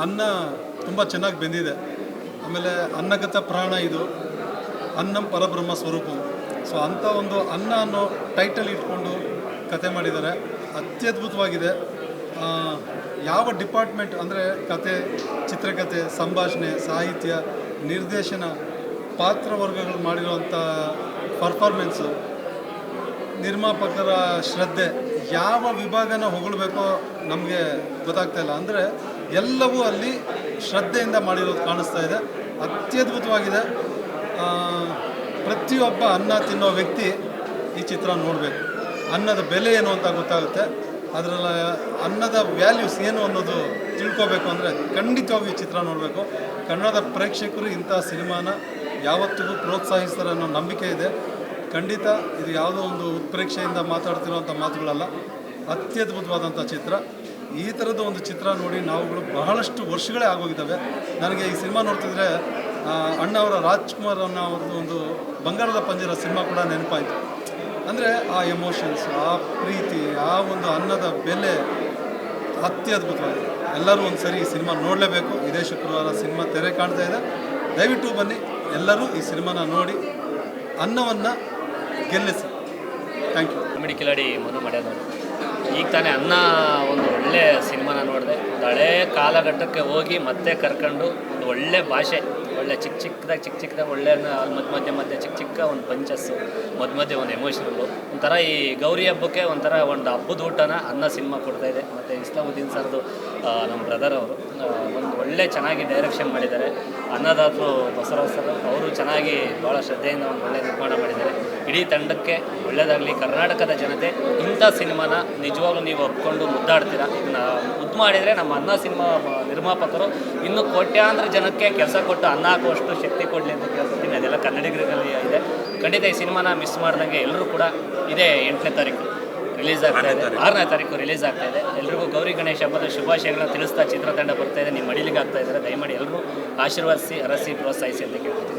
ಅನ್ನ ತುಂಬ ಚೆನ್ನಾಗಿ ಬೆಂದಿದೆ. ಆಮೇಲೆ ಅನ್ನಗತ ಪ್ರಾಣ ಇದು. ಅನ್ನಂ ಪರಬ್ರಹ್ಮ ಸ್ವರೂಪ. ಸೊ ಅಂಥ ಒಂದು ಅನ್ನ ಅನ್ನೋ ಟೈಟಲ್ ಇಟ್ಕೊಂಡು ಕತೆ ಮಾಡಿದ್ದಾರೆ. ಅತ್ಯದ್ಭುತವಾಗಿದೆ. ಯಾವ ಡಿಪಾರ್ಟ್ಮೆಂಟ್ ಅಂದರೆ ಕತೆ ಚಿತ್ರಕಥೆ ಸಂಭಾಷಣೆ, ಸಾಹಿತ್ಯ, ನಿರ್ದೇಶನ ಪಾತ್ರವರ್ಗಗಳು ಮಾಡಿರುವಂಥ ಪರ್ಫಾರ್ಮೆನ್ಸು ನಿರ್ಮಾಪಕರ ಶ್ರದ್ಧೆ ಯಾವ ವಿಭಾಗನ ಹೊಗಳಬೇಕೋ ನಮಗೆ ಗೊತ್ತಾಗ್ತಾ ಇಲ್ಲ. ಅಂದರೆ ಎಲ್ಲವೂ ಅಲ್ಲಿ ಶ್ರದ್ಧೆಯಿಂದ ಮಾಡಿರೋದು ಕಾಣಿಸ್ತಾ ಇದೆ. ಅತ್ಯದ್ಭುತವಾಗಿದೆ. ಪ್ರತಿಯೊಬ್ಬ ಅನ್ನ ತಿನ್ನೋ ವ್ಯಕ್ತಿ ಈ ಚಿತ್ರ ನೋಡಬೇಕು. ಅನ್ನದ ಬೆಲೆ ಏನು ಅಂತ ಗೊತ್ತಾಗುತ್ತೆ. ಅದರಲ್ಲ ಅನ್ನದ ವ್ಯಾಲ್ಯೂಸ್ ಏನು ಅನ್ನೋದು ತಿಳ್ಕೊಬೇಕು ಅಂದರೆ ಖಂಡಿತವಾಗಿ ಈ ಚಿತ್ರ ನೋಡಬೇಕು. ಕನ್ನಡದ ಪ್ರೇಕ್ಷಕರು ಇಂಥ ಸಿನಿಮಾನ ಯಾವತ್ತಿಗೂ ಪ್ರೋತ್ಸಾಹಿಸ್ತಾರೆ ಅನ್ನೋ ನಂಬಿಕೆ ಇದೆ. ಖಂಡಿತ ಇದು ಯಾವುದೋ ಒಂದು ಉತ್ಪ್ರೇಕ್ಷೆಯಿಂದ ಮಾತಾಡ್ತಿರೋಂಥ ಮಾತುಗಳಲ್ಲ. ಅತ್ಯದ್ಭುತವಾದಂಥ ಚಿತ್ರ. ಈ ಥರದ ಒಂದು ಚಿತ್ರ ನೋಡಿ ನಾವುಗಳು ಬಹಳಷ್ಟು ವರ್ಷಗಳೇ ಆಗೋಗಿದ್ದಾವೆ. ನನಗೆ ಈ ಸಿನಿಮಾ ನೋಡ್ತಿದ್ರೆ ಅಣ್ಣ ಅವರ ರಾಜ್ಕುಮಾರ್ ಅನ್ನೋ ಒಂದು ಬಂಗಾರದ ಪಂಜರ ಸಿನಿಮಾ ಕೂಡ ನೆನಪಾಯಿತು. ಅಂದರೆ ಆ ಎಮೋಷನ್ಸ್ ಆ ಪ್ರೀತಿ, ಆ ಒಂದು ಅನ್ನದ ಬೆಲೆ ಅತ್ಯದ್ಭುತವಾಗಿದೆ ಎಲ್ಲರೂ ಒಂದು ಸರಿ ಈ ಸಿನಿಮಾ ನೋಡಲೇಬೇಕು. ಇದೇ ಶುಕ್ರವಾರ ಸಿನಿಮಾ ತೆರೆ ಕಾಣ್ತಾ ಇದೆ. ದಯವಿಟ್ಟು ಬನ್ನಿ, ಎಲ್ಲರೂ ಈ ಸಿನಿಮಾನ ನೋಡಿ, ಅನ್ನವನ್ನು ಗೆಲ್ಲಿಸಿ. ಥ್ಯಾಂಕ್ ಯು ಕಿಲಾಡಿ ಮನು ಮಾಡ್ಯಾದವರು ಈಗ ತಾನೇ ಅನ್ನ ಒಂದು ಒಳ್ಳೆ ಸಿನಿಮಾನ ನೋಡಿದೆ. ಒಂದು ಹಳೇ ಕಾಲಘಟ್ಟಕ್ಕೆ ಹೋಗಿ ಮತ್ತೆ ಕರ್ಕೊಂಡು ಒಂದು ಒಳ್ಳೆ ಭಾಷೆ, ಒಳ್ಳೆ ಚಿಕ್ಕ ಚಿಕ್ಕದಾಗಿ, ಚಿಕ್ಕ ಚಿಕ್ಕದಾಗ ಒಳ್ಳೆ ಮಧ್ಯ ಮಧ್ಯೆ ಮಧ್ಯೆ ಚಿಕ್ಕ ಚಿಕ್ಕ ಒಂದು ಪಂಚಸ್ಸು ಮಧ್ಯ ಮಧ್ಯೆ ಒಂದು ಎಮೋಷನಲ್ಲು ಒಂಥರ ಈ ಗೌರಿ ಹಬ್ಬಕ್ಕೆ ಒಂಥರ ಒಂದು ಹಬ್ಬದ ಊಟನ ಅನ್ನ ಸಿನಿಮಾ ಕೊಡ್ತಾಯಿದೆ ಮತ್ತು ಇಸ್ಲಾಮುದ್ದೀನ್ ಸರ್ದು ನಮ್ಮ ಬ್ರದರ್ ಅವರು ಒಂದು ಒಳ್ಳೆ ಚೆನ್ನಾಗಿ ಡೈರೆಕ್ಷನ್ ಮಾಡಿದ್ದಾರೆ. ಅನ್ನದಾತರು ಬಸವರಾಜ್ ಸರ್ ಅವರು ಚೆನ್ನಾಗಿ ಭಾಳ ಶ್ರದ್ಧೆಯಿಂದ ಒಂದು ಒಳ್ಳೆ ನಿರ್ಮಾಣ ಮಾಡಿದ್ದಾರೆ. ಇಡೀ ತಂಡಕ್ಕೆ ಒಳ್ಳೆಯದಾಗಲಿ ಕರ್ನಾಟಕದ ಜನತೆ ಇಂಥ ಸಿನಿಮಾನ ನಿಜವಾಗ್ಲೂ ನೀವು ಒಪ್ಕೊಂಡು ಮುದ್ದಾಡ್ತೀರಾ? ಇದನ್ನ ಮುದ್ದು ಮಾಡಿದರೆ ನಮ್ಮ ಅನ್ನ ಸಿನಿಮಾ ನಿರ್ಮಾಪಕರು ಇನ್ನು ಕೋಟ್ಯಾಂತರ ಜನಕ್ಕೆ ಕೆಲಸ ಕೊಟ್ಟು ಅನ್ನ ಹಾಕುವಷ್ಟು ಶಕ್ತಿ ಕೊಡಲಿ ಅಂತ ಕೇಳ್ತೀನಿ ಅದೆಲ್ಲ ಕನ್ನಡಿಗರಲ್ಲಿ ಇದೆ. ಖಂಡಿತ ಈ ಸಿನಿಮಾನ ಮಿಸ್ ಮಾಡ್ದಂಗೆ ಎಲ್ಲರೂ ಕೂಡ ಇದೇ ಎಂಟನೇ ತಾರೀಕು ರಿಲೀಸ್ ಆಗ್ತಾ ಇದೆ. ಆರನೇ ತಾರೀಕು. ರಿಲೀಸ್ ಆಗ್ತಾ ಇದೆ. ಎಲ್ರಿಗೂ ಗೌರಿ ಗಣೇಶ ಹಬ್ಬದ ಶುಭಾಶಯಗಳನ್ನ ತಿಳಿಸ್ತಾ ಚಿತ್ರತಂಡ ಬರ್ತಾ ಇದೆ. ನಿಮ್ಮ ಮಡಿಲಿಗೆ ಆಗ್ತಾ ಇದ್ದಾರೆ. ದಯಮಾಡಿ ಎಲ್ಲರೂ ಆಶೀರ್ವಾದಿಸಿ ಅರಸಿ ಪ್ರೋತ್ಸಾಹಿಸಿ ಅಂತ ಕೇಳ್ಕೊತೀನಿ